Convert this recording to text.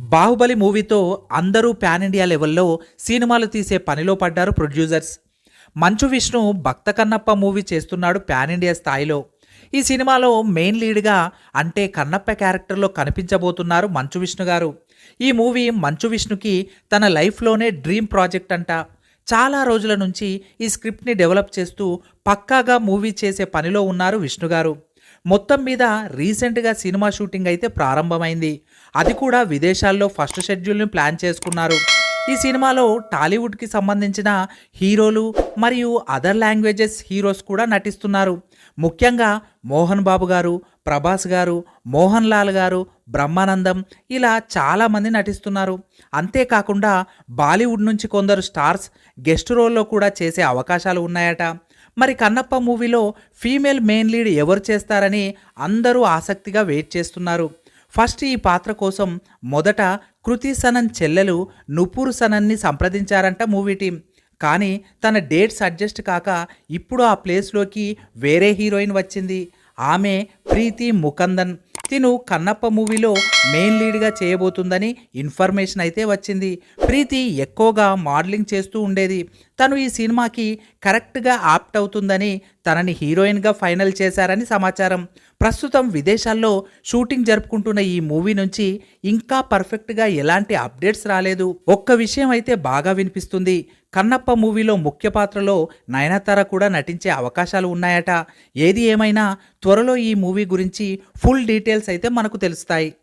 బాహుబలి మూవీతో అందరూ pan India లెవెల్లో సినిమాలు తీసే పనిలో పడ్డారు ప్రొడ్యూసర్స్. మంచు విష్ణు భక్త కన్నప్ప మూవీ చేస్తున్నాడు పాన్ ఇండియా స్థాయిలో. ఈ సినిమాలో మెయిన్ లీడ్గా అంటే కన్నప్ప క్యారెక్టర్లో కనిపించబోతున్నారు మంచు విష్ణు గారు. ఈ మూవీ మంచు విష్ణుకి తన లైఫ్లోనే డ్రీమ్ ప్రాజెక్ట్ అంట. చాలా రోజుల నుంచి ఈ స్క్రిప్ట్ని డెవలప్ చేస్తూ పక్కాగా మూవీ చేసే పనిలో ఉన్నారు విష్ణు గారు. మొత్తం మీద రీసెంట్గా సినిమా షూటింగ్ అయితే ప్రారంభమైంది. అది కూడా విదేశాల్లో ఫస్ట్ షెడ్యూల్ని ప్లాన్ చేసుకున్నారు. ఈ సినిమాలో టాలీవుడ్కి సంబంధించిన హీరోలు మరియు అదర్ లాంగ్వేజెస్ హీరోస్ కూడా నటిస్తున్నారు. ముఖ్యంగా మోహన్ బాబు గారు ప్రభాస్ గారు మోహన్ లాల్ గారు బ్రహ్మానందం ఇలా చాలామంది నటిస్తున్నారు. అంతేకాకుండా బాలీవుడ్ నుంచి కొందరు స్టార్స్ గెస్ట్ రోల్లో కూడా చేసే అవకాశాలు ఉన్నాయట. మరి కన్నప్ప మూవీలో ఫీమేల్ మెయిన్ లీడ్ ఎవరు చేస్తారని అందరూ ఆసక్తిగా వెయిట్ చేస్తున్నారు. ఫస్ట్ ఈ పాత్ర కోసం మొదట కృతి సనన్ చెల్లెలు నుపూర్ సనన్ని సంప్రదించారంట మూవీ టీం. కానీ తన డేట్స్ అడ్జస్ట్ కాక ఇప్పుడు ఆ ప్లేస్లోకి వేరే హీరోయిన్ వచ్చింది. ఆమె ప్రీతి ముకందన్. తిను కన్నప్ప మూవీలో మెయిన్ లీడ్గా చేయబోతుందని ఇన్ఫర్మేషన్ అయితే వచ్చింది. ప్రీతి ఎక్కువగా మోడలింగ్ చేస్తూ ఉండేది. తను ఈ సినిమాకి కరెక్ట్గా ఆప్ట్ అవుతుందని తనని హీరోయిన్గా ఫైనల్ చేశారని సమాచారం. ప్రస్తుతం విదేశాల్లో షూటింగ్ జరుపుకుంటున్న ఈ మూవీ నుంచి ఇంకా పర్ఫెక్ట్గా ఎలాంటి అప్డేట్స్ రాలేదు. ఒక్క విషయం అయితే బాగా వినిపిస్తుంది. కన్నప్ప మూవీలో ముఖ్య పాత్రలో నయనతార కూడా నటించే అవకాశాలు ఉన్నాయట. ఏది ఏమైనా త్వరలో ఈ మూవీ గురించి ఫుల్ డీటెయిల్స్ అయితే మనకు తెలుస్తాయి.